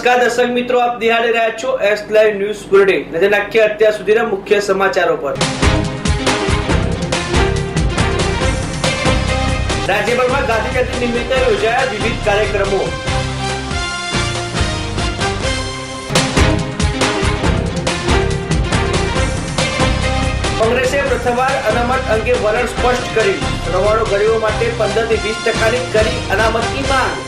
નમસ્કાર દર્શક મિત્રો, આપ નિહાળી રહ્યા છો એસ લાઈવ ન્યૂઝ બુલેટિન નજર નાખીએ અત્યાર સુધીના મુખ્ય સમાચારો પર. રાજ્યભરમાં ગાંધી જયંતિ નિમિત્તે યોજાયા વિવિધ કાર્યક્રમો. કોંગ્રેસે પ્રથમવાર અનામત અંગે વલણ સ્પષ્ટ કર્યું. રવાડો ગરીબો માટે પંદરથી વીસ ટકાની કરી અનામતની માંગ.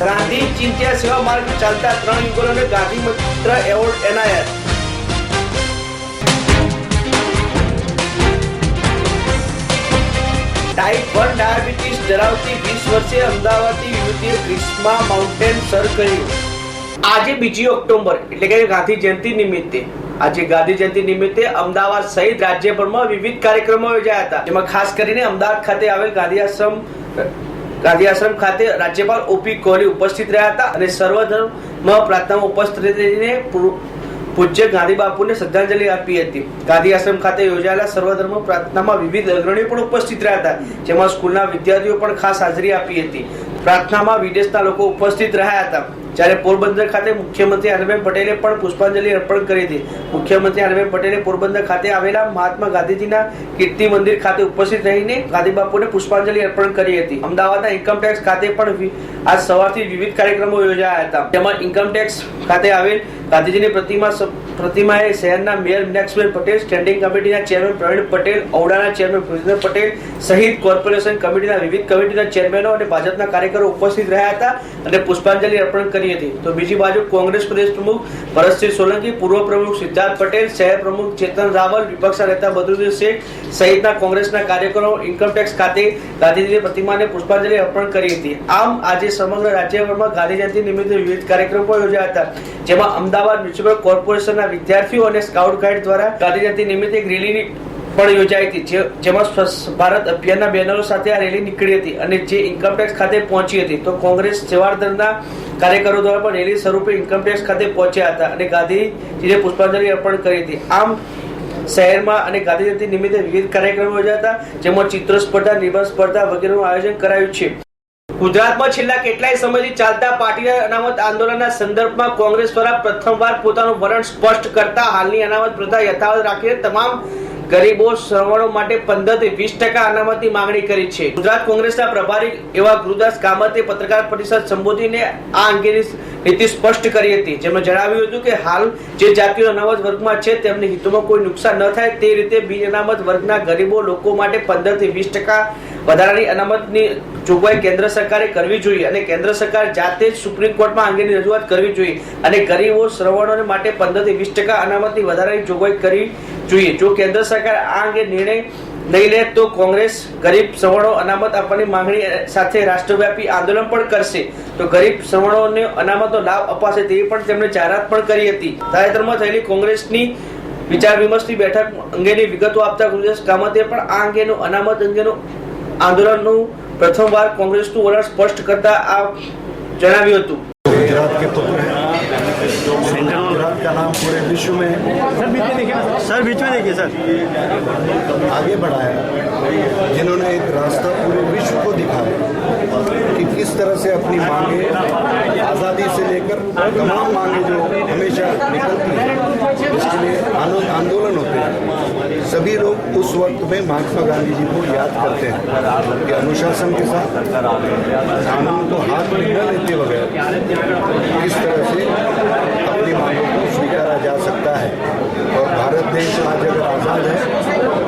ગાંધી ચિંત્યા સેવા માર્ગ ચાલતા ત્રણ યુગલોને ગાંધી મિત્ર એવોર્ડ એનાયત ટાઈપ વન ડાયાબિટીસ ધરાવતી વીસ વર્ષે અમદાવાદની યુવતીએ ક્રિસ્મા માઉન્ટેન સર કર્યું. આજે બીજી ઓક્ટોબર, એટલે કે ગાંધી જયંતિ નિમિત્તે. આજે ગાંધી જયંતિ નિમિત્તે અમદાવાદ સહિત રાજ્યભરમાં વિવિધ કાર્યક્રમો યોજાયા હતા. જેમાં ખાસ કરીને અમદાવાદ ખાતે આવેલ ગાંધી આશ્રમ ગાંધી આશ્રમ ખાતે રાજ્યપાલ ઓપી કોહલી ઉપસ્થિત રહ્યા હતા અને સર્વધર્મ પ્રાર્થનામાં ઉપસ્થિત રહીને પૂજ્ય ગાંધી બાપુને શ્રદ્ધાંજલિ આપી હતી. ગાંધી આશ્રમ ખાતે યોજાયેલા સર્વધર્મ પ્રાર્થનામાં વિવિધ અગ્રણીઓ પણ ઉપસ્થિત રહ્યા હતા, જેમાં સ્કૂલના વિદ્યાર્થીઓ પણ ખાસ હાજરી આપી હતી. પ્રાર્થનામાં વિદેશના લોકો ઉપસ્થિત રહ્યા હતા. જ્યારે પોરબંદર ખાતે મુખ્યમંત્રી આનંદબેન પટેલે પણ પુષ્પાંજલિ અર્પણ કરી હતી. મુખ્યમંત્રી આનંદબેન પટેલે પોરબંદર ખાતે આવેલા મહાત્મા ગાંધીજીના કીર્તિ મંદિર ખાતે ઉપસ્થિત રહીને ગાંધી બાપુને પુષ્પાંજલિ અર્પણ કરી હતી. અમદાવાદના ઇન્કમટેક્સ ખાતે પણ આજ સવારથી વિવિધ કાર્યક્રમો યોજાયા હતા. તેમાં ઇન્કમ ટેક્સ ખાતે આવેલ ગાંધીજીની પ્રતિમા પ્રતિમાએ શહેરના મેયર મીનાક્ષીબેન પટેલ સ્ટેન્ડિંગ કમિટીના ચેરમેન પ્રવીણ પટેલ, ઔડાના ચેરમેન ભૂપેન્દ્ર પટેલ સહિત કોર્પોરેશન કમિટીના વિવિધ કમિટીના ચેરમેનો અને ભાજપના કાર્યકરો ઉપસ્થિત રહ્યા હતા અને પુષ્પાંજલિ અર્પણ કરી હતી. તો બીજી બાજુ કોંગ્રેસ પ્રદેશ પ્રમુખ ભરતસિંહ સોલંકી, પૂર્વ પ્રમુખ સિદ્ધાર્થ પટેલ, શહેર પ્રમુખ ચેતન રાવલ, વિપક્ષના નેતા બદરુદ્દીન શેખ સહિતના કોંગ્રેસના કાર્યકરો ઇન્કમટેક્સ ખાતે ગાંધીજીની પ્રતિમાને પુષ્પાંજલિ અર્પણ કરી હતી. આમ આજે સમગ્ર રાજ્યભરમાં ગાંધી જયંતિ નિમિત્તે વિવિધ કાર્યક્રમો યોજાયા હતા. જેમાં અમદાવાદ મ્યુનિસિપલ કોર્પોરેશનના વિદ્યાર્થીઓ અને સ્કાઉટ ગાઈડ દ્વારા ગાંધી જયંતિ નિમિત્તે એક રેલી પણ યોજાઈ હતી જેમાં સ્વચ્છ ભારત અભિયાનના બેનરો સાથે આ રેલી નીકળી હતી અને જે ઇન્કમટેક્સ ખાતે પહોંચી હતી. તો કોંગ્રેસ સેવાદળના કાર્યકરો દ્વારા પણ રેલી સ્વરૂપે ઇન્કમટેક્સ ખાતે પહોંચ્યા હતા અને ગાંધીજીને પુષ્પાંજલિ અર્પણ કરી હતી. આમ શહેરમાં અને ગાંધી જયંતિ નિમિત્તે વિવિધ કાર્યક્રમો યોજાયા હતા, જેમાં ચિત્ર સ્પર્ધા, નિબંધ સ્પર્ધા વગેરેનું આયોજન કરાયું છે. ગુજરાતમાં છેલ્લા કેટલાય સમયથી ચાલતા પાટીદાર અનામત આંદોલનના સંદર્ભમાં કોંગ્રેસ દ્વારા પ્રથમવાર પોતાનું વલણ સ્પષ્ટ કરતા હાલની અનામત પ્રથા યથાવત રાખીને તમામ ગરીબો શ્રવણો માટે પંદરથી વીસ ટકા અનામતની માંગણી કરી છે. ગુજરાત કોંગ્રેસના પ્રભારી એવા ગુરુદાસ કામતે પત્રકાર પરિષદ સંબોધીને આ અંગેની નીતિ સ્પષ્ટ કરી હતી. જેમણે જણાવ્યું હતું કે હાલ જે જાતિઓ અનામત વર્ગમાં છે તેમને હિતોમાં કોઈ નુકસાન ન થાય તે રીતે બિન અનામત વર્ગના ગરીબો લોકો માટે પંદરથી વીસ ટકા વધારાની અનામતની જોગવાઈ કેન્દ્ર સરકારે કરવી જોઈએ અને કેન્દ્ર સરકાર જાતે જ સુપ્રીમ કોર્ટમાં અંગેની રજૂઆત કરવી જોઈએ અને ગરીબો શ્રવણોને માટે પંદરથી વીસ ટકા અનામતની વધારાની જોગવાઈ કરવી જોઈએ. જો કેન્દ્ર સરકાર આ અંગે નિર્ણય નહીં લે તો કોંગ્રેસ ગરીબ સવર્ણો અનામત આપવાની માંગણી સાથે રાષ્ટ્રવ્યાપી આંદોલન પણ કરશે. તો ગરીબ સવર્ણોને અનામતનો લાભ અપાશે તેવી પણ તેમણે જાહેરાત પણ કરી હતી. તાજેતરમાં થયેલી કોંગ્રેસની વિચાર વિમર્શની બેઠક અંગેની વિગતો આપતા ગુરુદાસ કામતે પણ આ અંગેનું અનામત અંગેનું આંદોલનનું પ્રથમવાર કોંગ્રેસનું વલણ સ્પષ્ટ કરતા આ જણાવ્યું હતું गुजरात के पुत्र हैं गुजरात का नाम पूरे विश्व में सर बीच में देखिए ना सर बीच में देखिए सर आगे बढ़ाया जिन्होंने एक रास्ता पूरे विश्व को दिखाया कि किस तरह से अपनी मांगे आज़ादी से लेकर तमाम मांगे जो हमेशा निकलती हैं उसके लिए आनो- आंदोलन होते हैं सभी लोग उस वक्त में महात्मा गांधी जी को याद करते हैं कि अनुशासन के साथ कानून को हाथ में न लेते बगैर किस तरह से अपनी मांगों को स्वीकारा जा सकता है। और भारत देश आज अगर आज़ाद है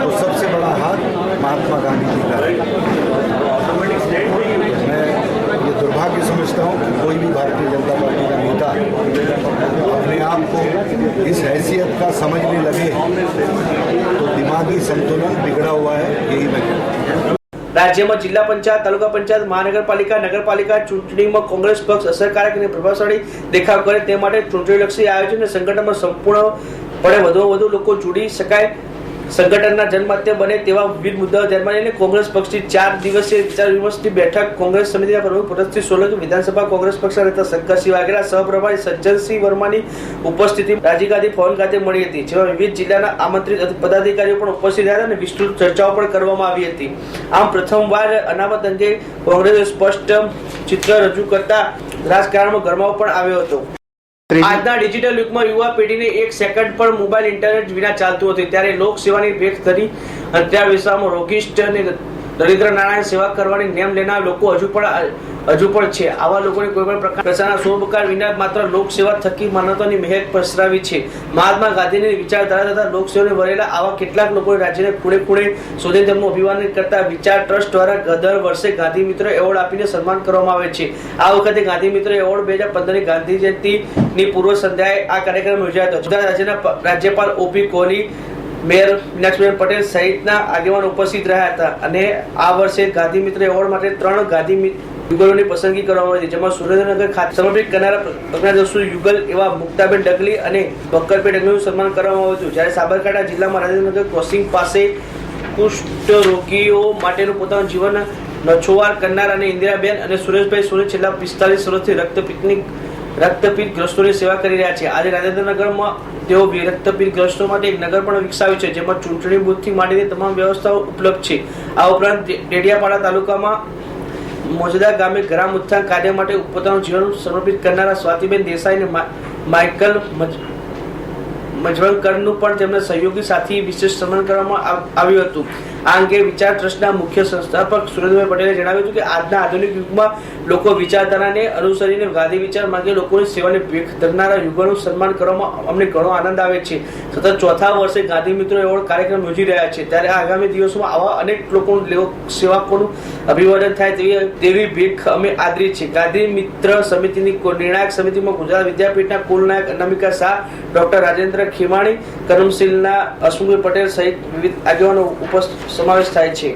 तो सबसे बड़ा हाथ महात्मा गांधी जी का है। दुर्भाग्य समझता हूँ कि कोई भी भारतीय जनता पार्टी का नेता अपने आप को इस हैसियत का समझने लगे तो दिमागी संतुलन बिगड़ा हुआ है यही मैं कहता हूँ રાજ્યમાં જિલ્લા પંચાયત તાલુકા પંચાયત મહાનગરપાલિકા નગરપાલિકા ચૂંટણીમાં કોંગ્રેસ પક્ષ અસરકારક અને પ્રભાવશાળી દેખાવ કરે તે માટે ચૂંટણીલક્ષી આયોજન અને સંગઠનમાં સંપૂર્ણપણે વધુમાં વધુ લોકો જોડી શકાય સંગઠનના જન્માધ્ય બને તેવા વિવિધ મુદ્દાઓ ધ્યાનમાં લઈને કોંગ્રેસ પક્ષની ચાર દિવસીય વિચાર વિમર્શની બેઠક કોંગ્રેસ સમિતિના પ્રમુખ ભરતસિંહ સોલંકી, વિધાનસભા કોંગ્રેસ પક્ષના નેતા શંકરસિંહ વાઘેલા, સહપ્રભારી સજ્જનસિંહ વર્માની ઉપસ્થિતિ રાજીવ ગાંધી ભવન ખાતે મળી હતી, જેમાં વિવિધ જિલ્લાના આમંત્રિત પદાધિકારીઓ પણ ઉપસ્થિત રહ્યા અને વિસ્તૃત ચર્ચાઓ પણ કરવામાં આવી હતી. આમ પ્રથમવાર અનામત અંગે કોંગ્રેસે સ્પષ્ટ ચિત્ર રજૂ કરતા રાજકારણમાં ગરમાવો પણ આવ્યો હતો. આજના ડિજિટલ યુગમાં યુવા પેઢીને એક સેકન્ડ પણ મોબાઈલ ઇન્ટરનેટ વિના ચાલતું હતું. ત્યારે લોક સેવાની ભેટ કરી અત્યાર વિશ્વમાં રોગિસ્ટ દરિદ્ર નારાયણ સેવા કરવાની નેમ લેનાર લોકો હજુ પણ હજુ પણ છે. આવા લોકોની કોઈ પણ પ્રકારના શોભકાર વિના માત્ર લોકસેવા થકી માનવતાની મહેક પસરાવી છે. મહાત્મા ગાંધીની વિચારધારા તથા લોકસેવાને વરેલા આવા કેટલાક લોકોએ રાજ્યને ખૂણે ખૂણે શોધી તેમનું અભિવાદન કરતા વિચાર ટ્રસ્ટ દ્વારા દર વર્ષે ગાંધી મિત્ર એવોર્ડ આપીને સન્માન કરવામાં આવે છે. આ વખતે ગાંધી મિત્ર એવોર્ડ બે હજાર પંદરની ગાંધી જયંતિની પૂર્વ સંધ્યાએ આ કાર્યક્રમ યોજાયો હતો. ગુજરાત રાજ્યના રાજ્યપાલ ઓપી કોહલી મેયર મીનાક્ષીબેન પટેલ સહિતના આગેવાનો ઉપસ્થિત રહ્યા હતા અને આ વર્ષે ગાંધી મિત્ર એવોર્ડ માટે ત્રણ ગાંધી યુગલોની પસંદગી કરવામાં આવી જેમાં સુરેન્દ્રનગર ખાતે સમર્પિત કરનારા પ્રજ્ઞાદર્શુ યુગલ એવા મુક્તાબેન ડગલી અને બક્કરબેન ડગલીનું સન્માન કરવામાં આવ્યું હતું. જ્યારે સાબરકાંઠા જિલ્લામાં રાજેન્દ્રનગર ક્રોસિંગ પાસે કુષ્ઠ રોગીઓ માટેનું પોતાનું જીવન નછોવાર કરનાર અને ઇન્દિરાબેન અને સુરેશભાઈ સુરે છેલ્લા પિસ્તાલીસ વર્ષથી રક્તપિતની રક્તપિત ગ્રસ્તોની સેવા કરી રહ્યા છે. આજે રાજેન્દ્રનગરમાં તેઓ રક્તપિત્ત ગ્રસ્તો માટે એક નગર પણ વિકસાવ્યું છે, જેમાં ચૂંટણી બૂથથી માંડીને તમામ વ્યવસ્થાઓ ઉપલબ્ધ છે. આ ઉપરાંત ડેડિયાપાડા તાલુકામાં મોજદા ગામે ગ્રામ ઉત્થાન કાર્ય માટે પોતાનું જીવન સમર્પિત કરનારા સ્વાતિબેન દેસાઈ અને માઇકલ મજ- મજવણકરનું પણ તેમને સહયોગી સાથી વિશેષ સન્માન કરવામાં આવ્યું હતું. આ અંગે વિચાર ટ્રસ્ટના મુખ્ય સંસ્થાપક સુરેન્દ્રભાઈ પટેલે જણાવ્યું કે આજના આધુનિક યુગમાં લોકો વિચારધારાને અનુસરીને ગાંધી વિચાર માર્ગે લોકોની સેવાને ભેખ ધરનારા યુગોનું સન્માન કરવામાં અમને ઘણો આનંદ આવે છે. સતત ચોથા વર્ષે ગાંધી મિત્રો એવોર્ડ કાર્યક્રમ યોજી રહ્યા છે. ત્યારે આગામી દિવસોમાં આવા અનેક લોકો સેવકોનું અભિવાદન થાય તેવી તેવી ભેખ અમે આદરી છે. ગાંધી મિત્ર સમિતિની નિર્ણાયક સમિતિમાં ગુજરાત વિદ્યાપીઠના કુલનાયક અનામિકા શાહ, ડોક્ટર રાજેન્દ્ર ખીમાણી કરમશીલના અશ્વિનભાઈ પટેલ સહિત વિવિધ આગેવાનો ઉપસ્થિત સમાવેશ થાય છે.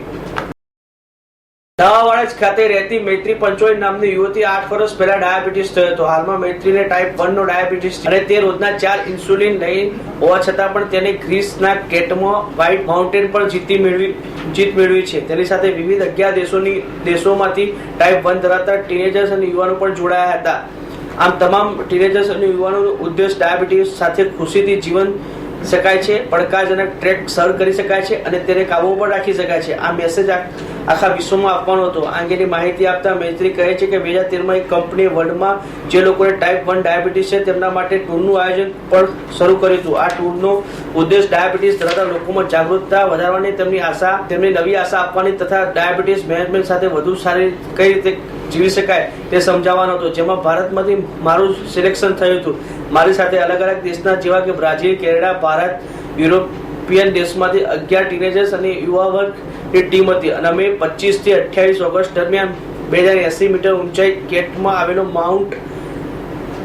નવાવાડજ ખાતે રહેતી મૈત્રી પંચોઈ નામની યુવતી આઠ વર્ષ પહેલા ડાયાબિટીસ થયો હતો. હાલમાં મૈત્રીને ટાઈપ વન નો ડાયાબિટીસ અને તે રોજના ચાર ઇન્સ્યુલિન લઈ હોવા છતાં પણ તેને ગ્રીસના કેટમાં વ્હાઇટ માઉન્ટેન પર જીતી મેળવી, જીત મેળવી છે. તેની સાથે વિવિધ અગિયાર દેશોની, દેશોમાંથી ટાઈપ વન ધરાવતા ટીનેજર્સ અને યુવાનો પણ જોડાયા હતા. આમ તમામ ટીનેજર્સ અને યુવાનોનો ઉદ્દેશ ડાયાબિટીસ સાથે ખુશીથી જીવન શકાય છે, પડકારજનક ટ્રેક સર કરી શકાય છે અને તેને કાબુ પર રાખી શકાય છે. આ મેસેજ આખા વિશ્વમાં આપવાનો હતો. આ અંગેની માહિતી આપતા મૈત્રી કહે છે કે બે હજાર તેરમાં એક કંપની વર્લ્ડમાં જે લોકોને ટાઈપ વન ડાયાબિટીસ છે, તેમના માટે ટૂરનું આયોજન પણ શરૂ કર્યું હતું. આ ટૂરનો ઉદ્દેશ ડાયાબિટીસ ધરાવતા લોકોમાં જાગૃતતા વધારવાની, તેમની આશા તેમની નવી આશા આપવાની તથા ડાયાબિટીસ મેનેજમેન્ટ સાથે વધુ સારી કઈ રીતે જીવી શકાય તે સમજાવવાનો હતો. જેમાં ભારતમાંથી મારું સિલેક્શન થયું હતું. મારી સાથે અલગ અલગ દેશના જેવા કે બ્રાઝિલ, કેનેડા, ભારત, યુરોપિયન દેશમાંથી અગિયાર ટીનેજર્સ અને યુવા વર્ગની ટીમ હતી. અને અમે પચીસથી અઠ્યાવીસ ઓગસ્ટ દરમિયાન બે હજાર એંસી મીટર ઊંચાઈ કેટમાં આવેલો માઉન્ટ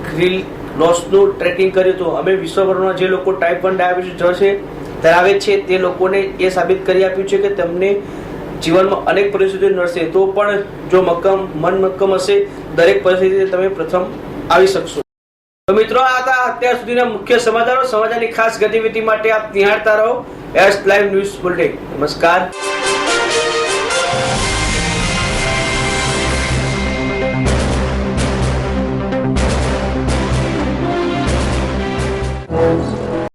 ગ્રીલ લોસનું ટ્રેકિંગ કર્યું હતું. અમે વિશ્વભરમાં જે લોકો ટાઈપ વન ડાયાબિટીસ ધરાવે છે તે લોકોને એ સાબિત કરી આપ્યું છે કે તેમને જીવનમાં અનેક પરિસ્થિતિઓ નડશે, તો પણ જો મક્કમ, મન મક્કમ હશે, દરેક પરિસ્થિતિ તમે પ્રથમ આવી શકશો. તો મિત્રો, આ હતા અત્યાર સુધીના મુખ્ય સમાચારો. સમાચારની ખાસ ગતિવિધિ માટે આપ નિહાળતા રહો. S live news bulletin. નમસ્કાર.